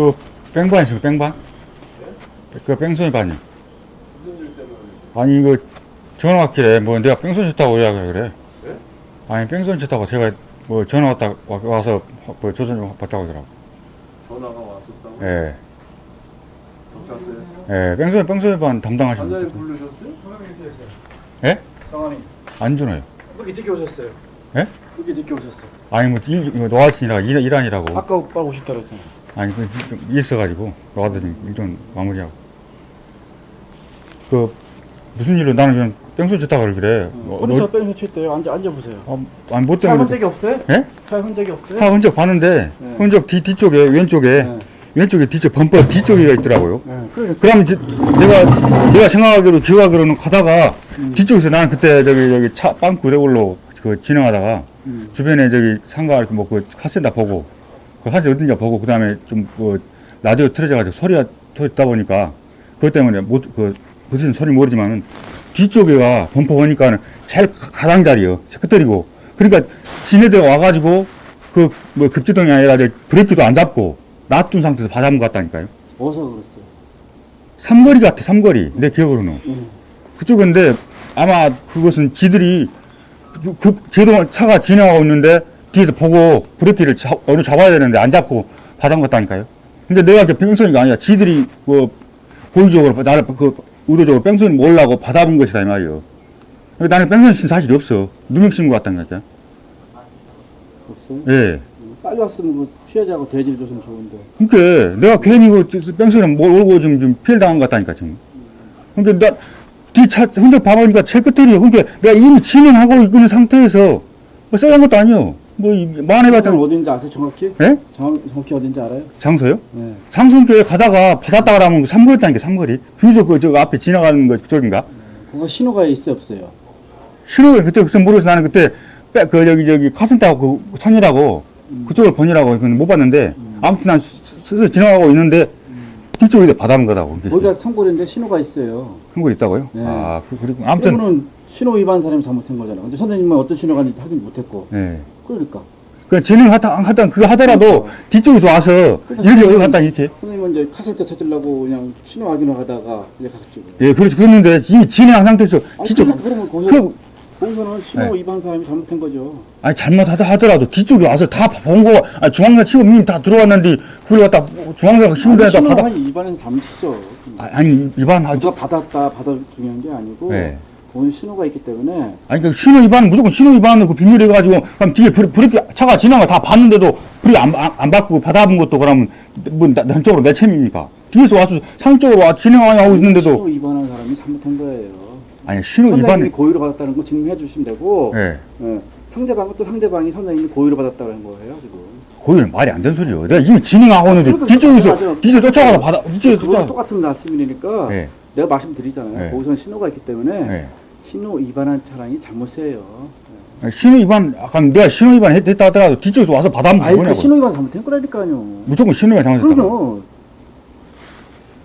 그 뺑반 있어요 뺑반? 그 뺑소니 반이 무슨 일 때문에 아니 이거 전화 왔길래 뭐 내가 뺑소니 쳤다고 그래 그래 네? 아니 뺑소니 쳤다고 제가 뭐 전화 왔다 와- 와서 뭐 조선 좀 받자고 하더라고 전화가 왔었다고? 예, 경찰서에서? 예, 뺑소니 뺑소니 반 담당하시는 관장님 분 부르셨어요? 예? 성함이 안 주나요? 그렇게 늦게 오셨어요? 예? 그렇게 늦게 오셨어요? 아니 뭐 일, 이거 노아친이라 일, 일하니라고 아까 오빠 오셨다 그랬잖아요 아니 그좀 있어가지고 와더니 일좀 마무리하고 그 무슨 일로 나는 좀 뺑소니 쳤다고 그래 어, 우리 너- 차 빼면서 쳤대요 앉아, 앉아보세요 어, 아니 뭐차 때문에 흔적이 없어요? 예? 차 흔적이 없어요? 차 흔적 봤는데 네. 흔적 뒤, 뒤쪽에 왼쪽에 네. 왼쪽에 뒤쪽 범퍼 뒤쪽에 있더라고요. 네. 그러니까 그럼 이제 내가 내가 생각하기로 기억하기로는 가다가 음. 뒤쪽에서 나는 그때 저기 저기 차 빵꾸 레골로 그 진행하다가 음. 주변에 저기 상가 이렇게 뭐그 카센터 보고 그 카센터 어딘지 보고 그 다음에 좀 그 라디오 틀어져 가지고 소리가 듣다 보니까 그것 때문에 못그 무슨 소리 모르지만은 뒤쪽에가 범퍼 보니까는 제일 가- 가장자리요 끝들이고 그러니까 지네들 와가지고 그 뭐 급제동이 아니라 브레이크도 안 잡고 놔둔 상태에서 받아본 것 같다니까요. 어디서 그랬어요? 삼거리 같아 삼거리 내 기억으로는 음. 그쪽인데 아마 그것은 지들이 그- 그 제동 차가 진행하고 있는데 뒤에서 보고 브레이크를 잡, 어느 잡아야 되는데 안 잡고 같다니까요. 근데 내가 그 뺑소니가 아니라 지들이 그 고의적으로 나를 그 의도적으로 뺑소니 몰라고 받아본 것이다 이 말이에요. 근데 나는 뺑소니 친 사실이 없어. 누명 친것 같다니까. 없어요? 예. 음, 빨리 왔으면 그 피해자하고 대질 줬으면 좋은데 그러니까 내가 괜히 그 뺑소니 몰고 좀, 좀 피해를 당한 것 같다니까 지금. 그러니까 나 뒤차 흔적 봐보니까 제 끝들이요. 그러니까 내가 이미 진행하고 있는 상태에서 뭐 쎄한 것도 아니요. 뭐 이- 만해봤자 장소는 어딘지 아세요 정확히? 예? 정, 정확히 어딘지 알아요? 장소요? 네. 상승교에 가다가 받았다 그러면 그 삼거리다니까 삼거리. 그래서 그저 앞에 지나가는 거 그쪽인가? 그거 신호가 있어 없어요? 신호에 그때 그때 모르겠어 나는 그때 빼, 그 저기 저기 카센터하고 그 천이라고 그쪽을 번이라고 그건 못 봤는데 아무튼 난 스- 스스로 지나가고 있는데 뒤쪽에 받아는 거라고. 거기가 상고리인데 신호가 있어요 한거 있다고요? 네. 아, 그, 그리고 아무튼, 신호 위반 사람이 잘못한 거잖아 근데 선생님은 어떤 신호가 있는지 확인 못했고 예. 그러니까 그 진행하다, 하다, 그거 하더라도 뒤쪽에서 와서 이렇게 여기 갔다 이렇게. 선생님은 이제 카센터 찾으려고 그냥 신호 확인을 하다가 이제 갔죠 예, 그렇지. 그랬는데 이미 진행한 상태에서 아니, 뒤쪽, 그러니까 그러면 거기서 그, 거기서는 신호 네. 위반 사람이 잘못한 거죠 아니, 잘못하다 하더라도 뒤쪽에 와서 다 본 거, 아니, 중앙사 치고 이미 다 들어왔는데 그걸 갖다 중앙사 신분에다 신호 받아. 한 위반해서 잘못했죠 아, 아니, 위반하지. 누가 받았다 받아 중요한 게 아니고 네. 거기 신호가 있기 때문에 아니, 그 신호 위반, 무조건 신호 위반을 그 비밀해 가지고, 그럼 뒤에 브레, 브레이크, 차가 지나가 다 봤는데도 브레이크 안, 안, 안 받고 받아본 것도 그러면, 뭐, 나, 난쪽으로 내 책임입니까? 뒤에서 와서 상쪽으로 와, 진행하고 신호 있는데도, 위반한 사람이 잘못한 거예요 아니, 신호 선생님이 위반, 고의로 받았다는 거 증명해 주시면 되고 예. 예. 상대방은 또 상대방이 선생님이 고의로 받았다는 거예요 지금 거기는 말이 안 되는 소리요. 내가 이미 진행하고 있는데 그러니까 뒤쪽에서 맞아. 뒤에서 쫓아가서 받아 뒤쪽에서 그거 쫓아. 똑같은 말씀이니까 예. 내가 말씀드리잖아요. 네. 거기서는 신호가 있기 때문에 예. 신호 위반한 차량이 잘못이에요. 신호 위반 아까 내가 신호 위반 했- 했다 하더라도 뒤쪽에서 와서 받아면 아니 그 뭐냐고. 신호 위반 잘못한 거라니까요. 무조건 신호 위반 잘못했다. 그럼요.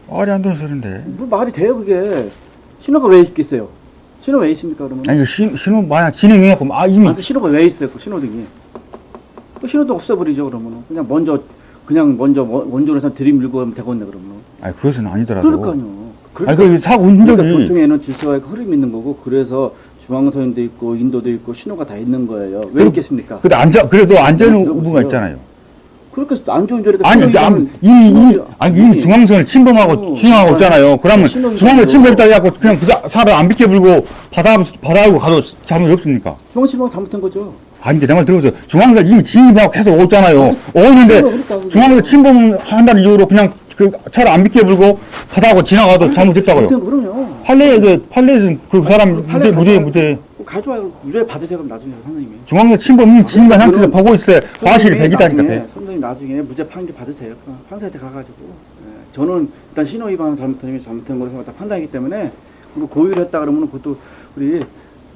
말이 안 되는 소리인데. 뭐 말이 돼요 그게? 신호가 왜 있겠어요? 신호 왜 있습니까 그러면? 아니 그 신, 신호 만약 진행해갖고 아 이미. 아, 그 신호가 왜 있어요 그 신호등이? 그 신호도 없애버리죠 그러면은. 그냥 먼저 그냥 먼저 원- 원조에서 들이밀고 하면 되겠네 그러면 아니 그것은 아니더라도. 그러니까요 아니 그 사고 그러니까 운전이 교통에는 질서와 흐름이 있는 거고 그래서 중앙선도 있고 인도도 있고 신호가 다 있는 거예요. 왜 그- 있겠습니까? 근데 안전 그래도 안전 네, 의무가 들어보세요. 있잖아요. 그렇게 안 좋은 자리가 아니 아무- 이미 이미 아니 이미 중앙선을 침범하고 위반- 있잖아요. 그러면. 중앙선 침범했다 해갖고 그냥 그 사- 사람 안 비켜 불고 받아 받아고 가도 잘못이 없습니까? 중앙신호가 잘못한 거죠. 아니, 근데 내말 들어보세요. 중앙선 이미 진입하고 계속 오잖아요. 오는데, 그러니까, 그러니까. 중앙선 침범한다는 이유로 그냥 그 차를 안 비켜 불고 바다하고 지나가도 잘못했다고요. 거 그럼요. 판례에, 그, 판례에서는 그 사람 판례 무죄, 무죄. 무죄. 가져와요. 유죄 받으세요 그럼 나중에 선생님이. 중앙선 침범 진입한 상태에서 보고 있을 때 과실이 선생님이 100이다니까, 나중에, 100. 선생님 나중에 무죄 판결 받으세요. 판사한테 가가지고. 예. 저는 일단 신호 위반을 게 잘못한 거로 생각 다 판단이기 때문에 그리고 고의를 했다 그러면 그것도 우리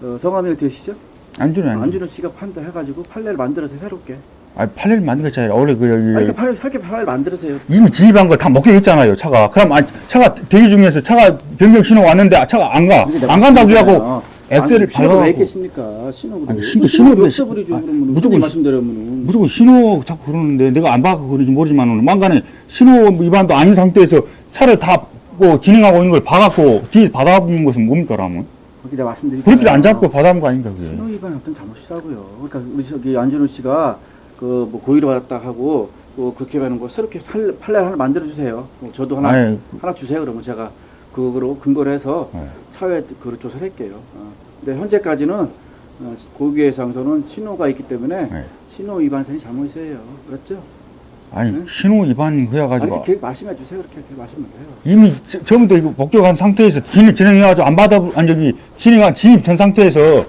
어, 성함이 되시죠? 안주는 아니 안준호 씨가 판단해가지고 판례를 만들어서 새롭게. 아니, 판례를 만든 게 아니라, 원래 그, 여기, 아니, 그 판례 새롭게 판례를 만들으세요. 이미 진입한 거 다 먹혀 있잖아요, 차가. 그럼, 아니, 차가 대기 중에서 차가 변경 신호 왔는데, 아, 차가 안 가. 그게 내가 안 간다고. 하고, 엑셀을 신호가 왜 밟아갖고 있겠습니까? 신호를. 아니, 신호- 신호를. 아, 그러면 무조건 말씀대로면은. 무조건 신호 자꾸 그러는데 내가 안 봐서 그런지 모르지만 망간에 신호 위반도 아닌 상태에서 차를 다 뭐 진행하고 있는 걸 봐갖고 뒤에 받아보는 것은 뭡니까 거기 내가 말씀드릴게요. 브레이크를 안 잡고 받아본 거 아닌가 그게 신호 위반이 어떤 잘못이라고요. 그러니까 우리 저기 안준호 씨가 그뭐 고의를 받았다 하고 또 그렇게 가는 거 새롭게 팔- 판례 하나 만들어 주세요. 뭐 저도 하나 아니 하나 주세요. 그러면 제가 그거로 근거를 해서 네. 차후에 그걸 조사를 할게요. 어. 근데 현재까지는 어, 고기에상서는 신호가 있기 때문에 네. 신호 위반선이 잘못이에요. 그렇죠? 아니 응? 신호 위반 아니, 해가지고 그렇게 말씀해 주세요. 그렇게, 그렇게 말씀을 해요. 이미 저- 처음부터 이거 목격한 상태에서 진입 진행해가지고 안 받아 아니 저기 진행 진입된 상태에서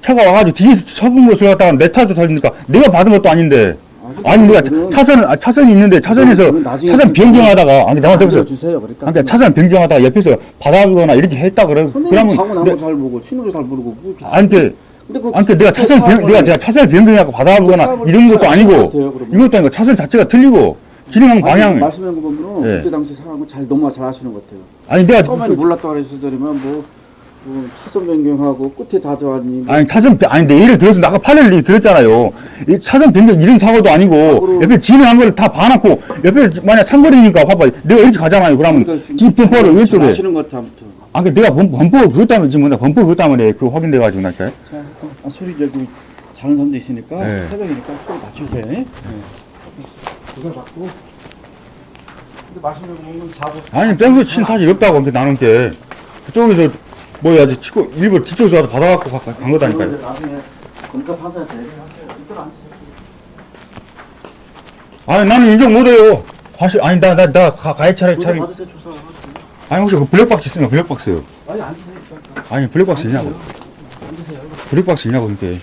차가 와가지고 뒤에서 쳐본 것을 갖다가 내 탓을 털니까 내가 받은 것도 아닌데 아니 내가 차선 아, 차선이 있는데 차선에서 그건 나중에 차선 좀- 변경하다가 아니 만들어 들어서 주세요. 그러니까. 그러니까 차선 변경하다가 옆에서 받아보거나 이렇게 했다 그래 선생님 그러면 내- 난거잘 보고 신호도 잘 모르고 뭐 이렇게- 아니 그 근데 그 아니 그 내가 차선 변 내가 제가 차선 변경하고 받아보거나 이런 것도 아니고 같아요, 그러면. 이것도 아니고 차선 자체가 틀리고 진행하는 아니, 방향을 말씀해 보면은 예. 그때 당시 상황을 잘 너무 잘 아시는 것 같아요. 아니 내가 처음에는 그- 몰랐다 그랬으더니만 뭐, 뭐 차선 변경하고 끝에 다 좋았니 뭐 아니 차선 변- 아니 근데 예를 들어서 아까 판례를 얘기 들었잖아요. 이 차선 변경 이런 사고도 아니고 사고로- 옆에 진행한 걸 다 봐놓고 옆에 만약 상거리니까 봐봐 내가 이렇게 가잖아요. 그러면 그러니까 뒷 범퍼를 잘 왼쪽에 아시는 것 같아 아무튼. 아그 내가 범, 범퍼 때문에 지금 나 범퍼 때문에 그 확인돼가지고 나니까 자, 일단 아, 소리 저기 자는 사람도 있으니까 네. 새벽이니까 소리 낮추세요. 네. 그걸 받고. 근데 말씀해 보면 자고. 아니 땡수 친 사실 없다고 이렇게 나눈 게 그쪽에서 뭐야 치고 일부러 뒤쪽에서 와서 받아갖고 가- 간 거다니까요. 나중에 검사 판사한테 얘기하세요. 앉으세요. 아니 나는 인정 못해요. 과실 아니 나 나 나 가해 차례 조사 차례 받으세요 조사. 아니 혹시 그 블랙박스 있습니까 블랙박스 아니 앉으세요. 일단. 아니 블랙박스 있냐고 앉으세요. 블랙박스 있냐고 그게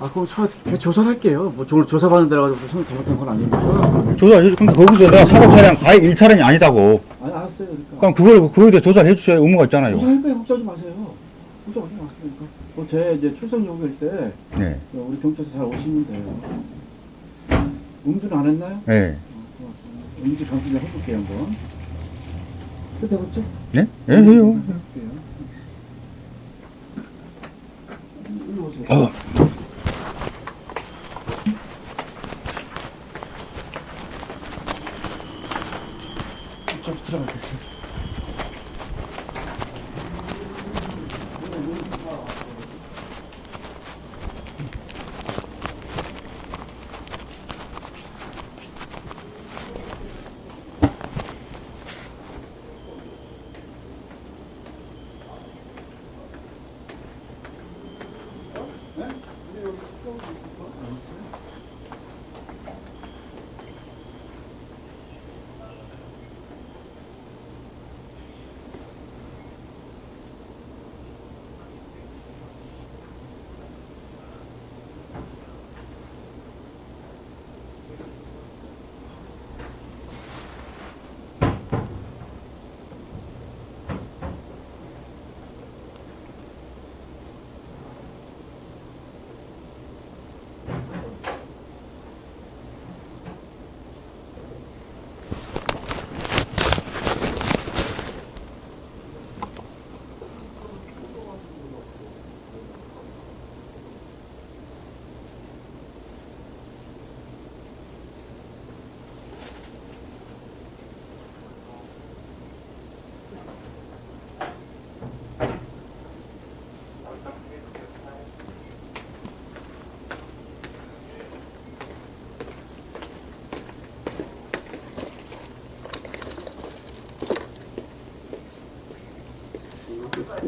아 그럼 저 조사를 할게요. 뭐 조, 조사 받는 데라 가지고 손 잘못한 건 아니니까. 조사해 주 근데 거기서 내가 사고 차량 가해 1차량이 아니다고 알았어요. 그러니까. 그럼 그걸 그거에 대해 조사를 해주셔야 의무가 있잖아요. 조사할 거예요. 걱정하지 마세요. 걱정하지 마세요. 뭐제 이제 출석 요구일 때 네, 어, 우리 경찰서 잘 오시면 돼요. 음주는 안 했나요? 네, 어. 음주 감수를 해볼게요 한번. 끝에 붙죠? 네, 네 해요. 해볼게요. 일로 오세요. 어.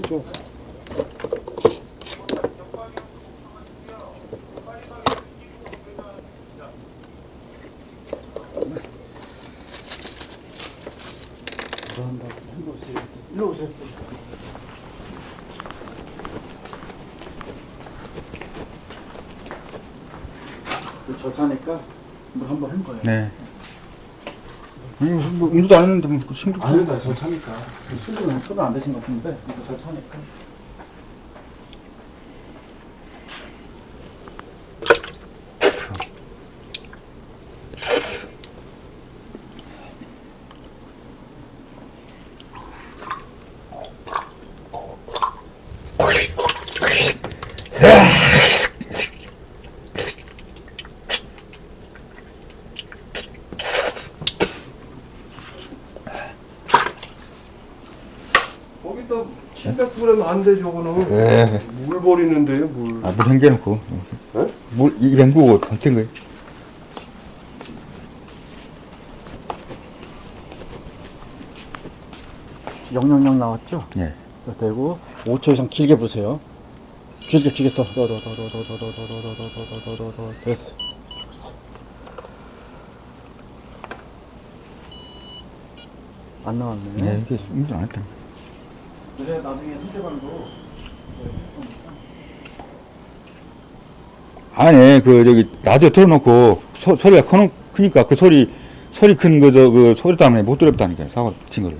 이쪽. 일로 오세요. 일로 오세요. 저 차니까 물한번 한 거예요. 네. 음, 뭐, 운전도 안 했는데 뭐 신경 아니다, 저 차니까. 술은 술은 안 드신 것 같은데, 이거 저 차니까. 300g 안 돼, 저거는. 예. 물 버리는데요, 물. 아, 물 헹겨놓고. 네? 물, 입 헹구고 뱉은 거예요. 영영영 나왔죠? 예. 되고 5초 이상 길게 부세요. 길게 길게 더더 더 더 더 더 더 더 더 더 더 더 더 더 됐어. 좋았어. 안 나왔네. 예, 이게 안 했다. 그래 나중에 상대방도 아니, 그, 저기, 라디오 틀어놓고, 소, 소리가 커, 크니까 그 소리, 소리 큰 거, 저, 그, 소리 때문에 못 들었다니까요. 사고 친 거를.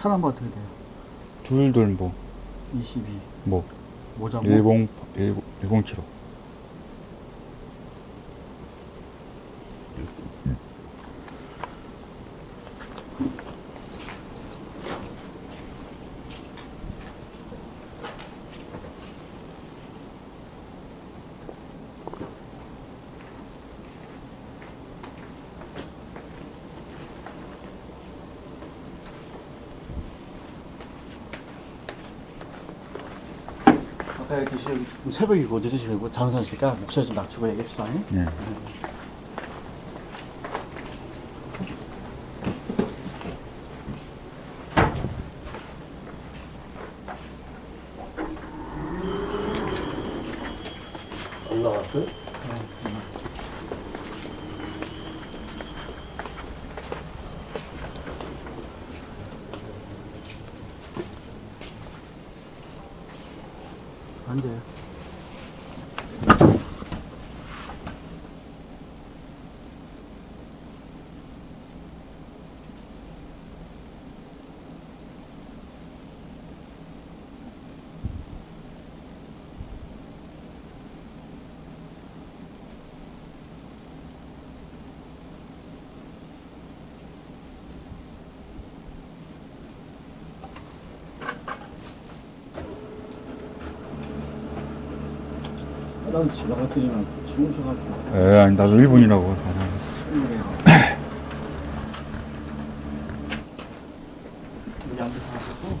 차 넘버 어떻게 돼요? 둘둘 뭐, 22 뭐, 모자 10, 10, 1075. 아 까 12시 새벽이고 2시이고 잠수하시니까 목소리 좀 낮추고 얘기합시다. 예. 안 나는 잘 나갔더니만 주무셔가지고 예, 아니, 나도 일본이라고. 여기 앉아서 하시고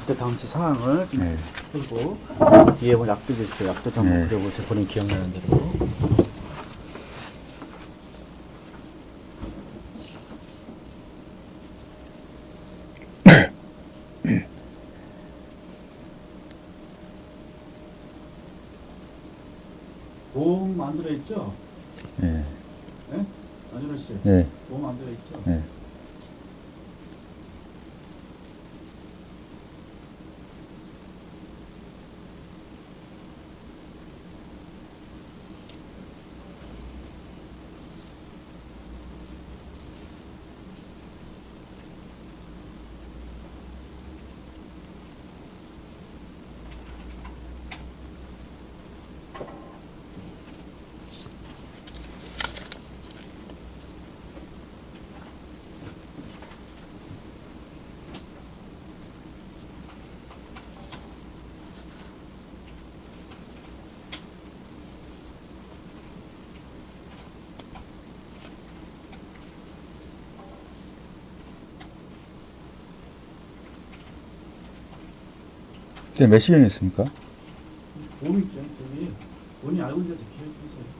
그때 당시 상황을 좀 예. 그리고 뒤에 뭐 약도도 있어요. 약도 좀 네. 그리고 제 본인 기억나는 대로. 보험 안 들어있죠? 예. 예? 안준호 씨, 예. 보험 안 들어있죠? 예. 그때 몇 시경이었습니까? 봄이 있죠. 저기 본인이 알고 있는데 기억해주세요.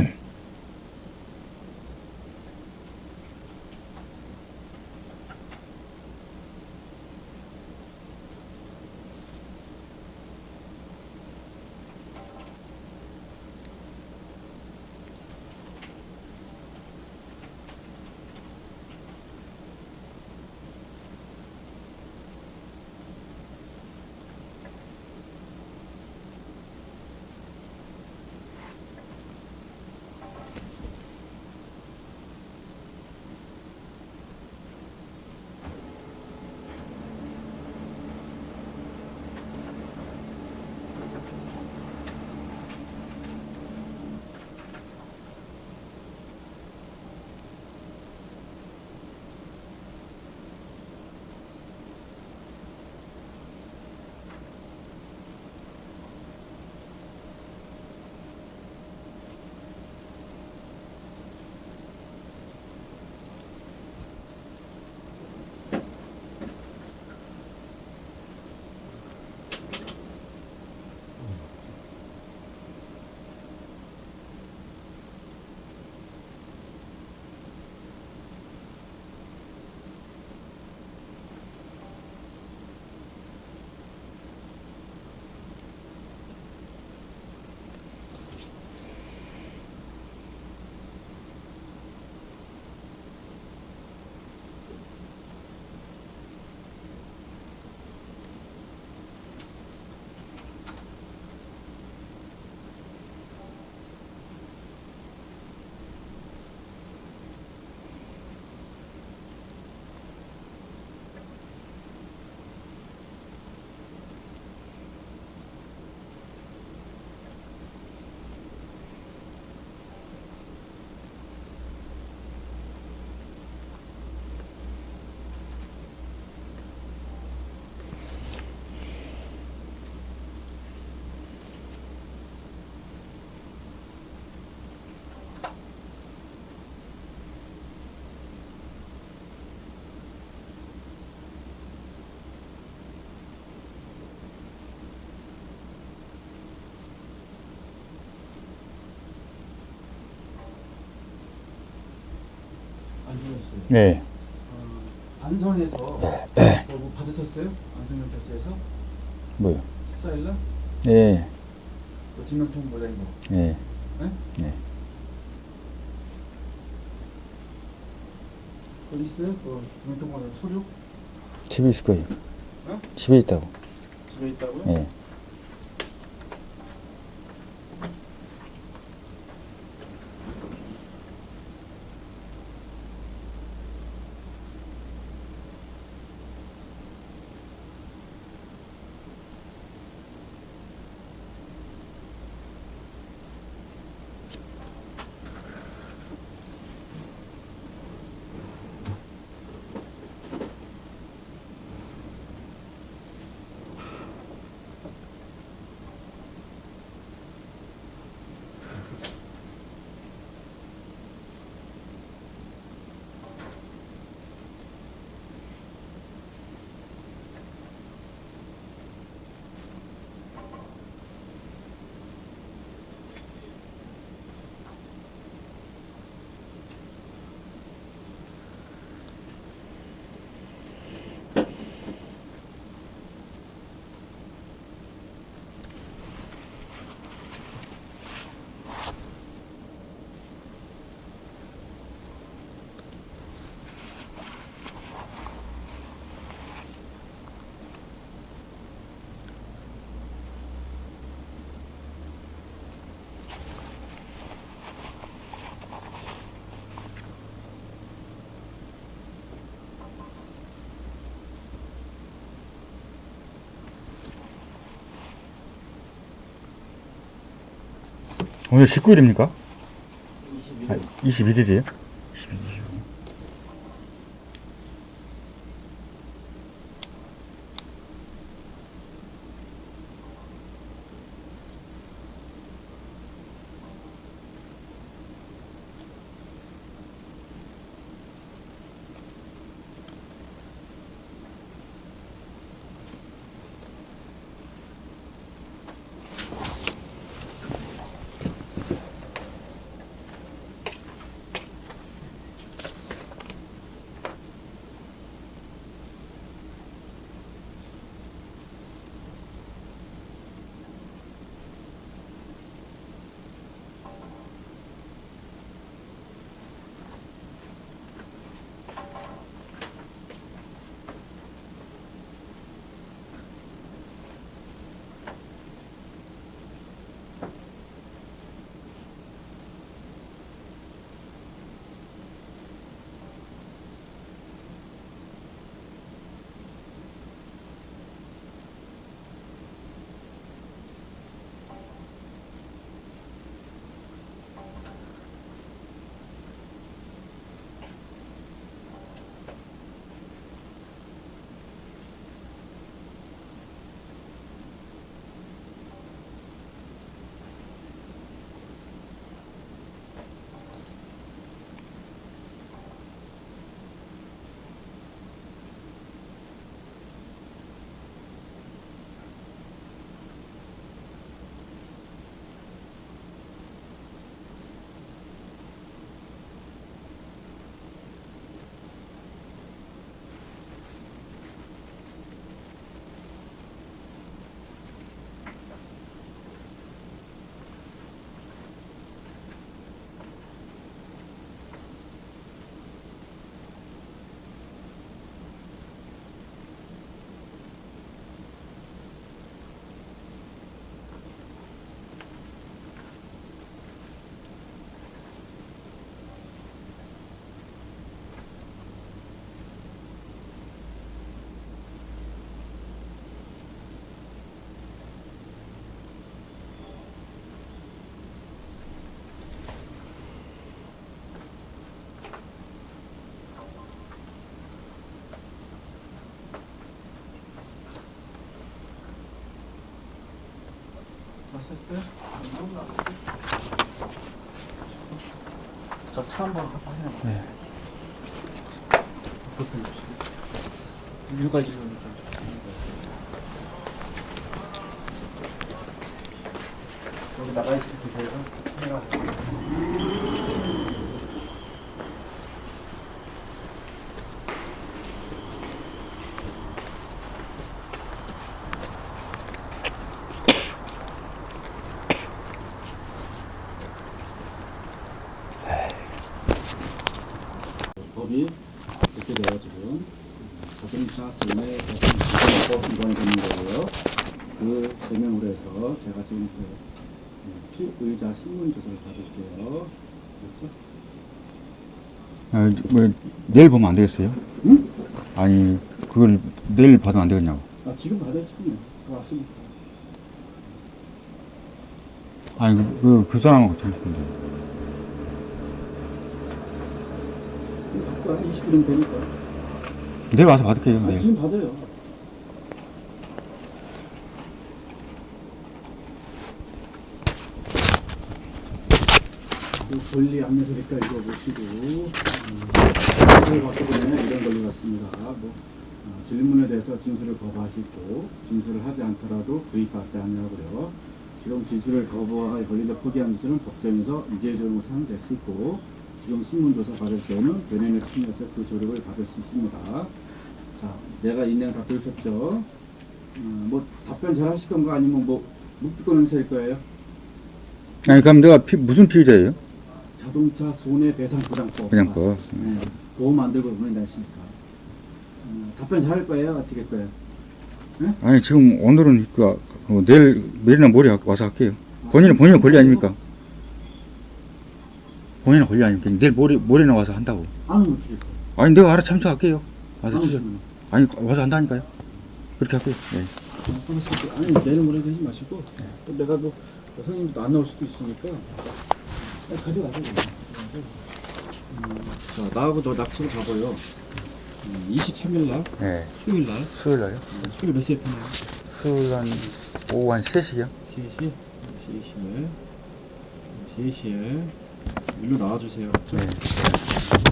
하셨어요. 네. 어, 안성에서 뭐 받으셨어요? 안성경찰서에서 뭐요? 14일날 네. 그 지명통 모자인 거. 네. 네? 네. 어디 있어요? 그 지명통 모자 서류 집에 있을 거예요. 어? 집에 있다고. 집에 있다고요? 네. 오늘 19일입니까? 21일. 아, 21일이에요? 저차 한번 확인해 볼게요. 네. 보세요. 일로 여기 나가 있을 계세요. 카메라. 법이 이렇게 돼요 지금 자동차 손해 배상법 위반이 되는 거고요. 그 제명으로 해서 제가 지금 그 피의자 신문 조사를 받을게요. 그렇죠? 아, 뭐, 내일 보면 안 되겠어요? 응? 아니, 그걸 내일 받으면 안 되겠냐고. 아 지금 받아야지 그냥 왔으니까. 아니, 그, 그, 그 사람하고 어떻게 싶은데. 이거 갖고 와 20분이면 되니까. 내일 와서 받을게요, 아 내일. 지금 받아요. 권리 안내서니까 이거 보시고 음, 이걸 받고 보면 이런 권리 같습니다. 뭐 어, 질문에 대해서 진술을 거부하시고 진술을 하지 않더라도 구입받지 않냐고요. 지금 진술을 거부하여 권리를 포기한 것은 법정에서 유죄조용을 사용될 수 있고 지금 신문조사 받을 때는 변행을 침해해서 그 조력을 받을 수 있습니다. 자, 내가 이 내용 다 들으셨죠? 어, 뭐 답변 잘 하실 건가 아니면 뭐 묵비권 행사일 거예요? 아니, 그럼 내가 피, 무슨 피의자예요? 자동차 손해배상 보장법. 그냥 거. 네, 보험 만들고 보낸다 했으니까. 어, 답변 잘할 거예요? 어떻게 할 거예요? 아니, 지금 오늘은, 그, 어, 내일, 내일이나 모레 와서 할게요. 본인은, 본인은 권리 아닙니까? 본인은 권리 아닙니까? 내일 모레, 모레나 와서 한다고. 안 하면 어떻게 할 거예요? 아니, 내가 알아 참석할게요. 안 와서. 하면 아니, 와서 한다니까요. 그렇게 할게요. 네. 알았어요. 아니 내일 모레 되지 마시고 또 내가 뭐 선생님도 안 나올 수도 있으니까 가져가세요. 음, 자 나하고 너 가봐요. 음, 23일 날 네. 수요일 날 수요일 날요? 음, 수요일 몇 시에 편해요? 수요일 한, 오후 한 3시요? 3시? 3시에 3시에 일로 나와주세요. 네.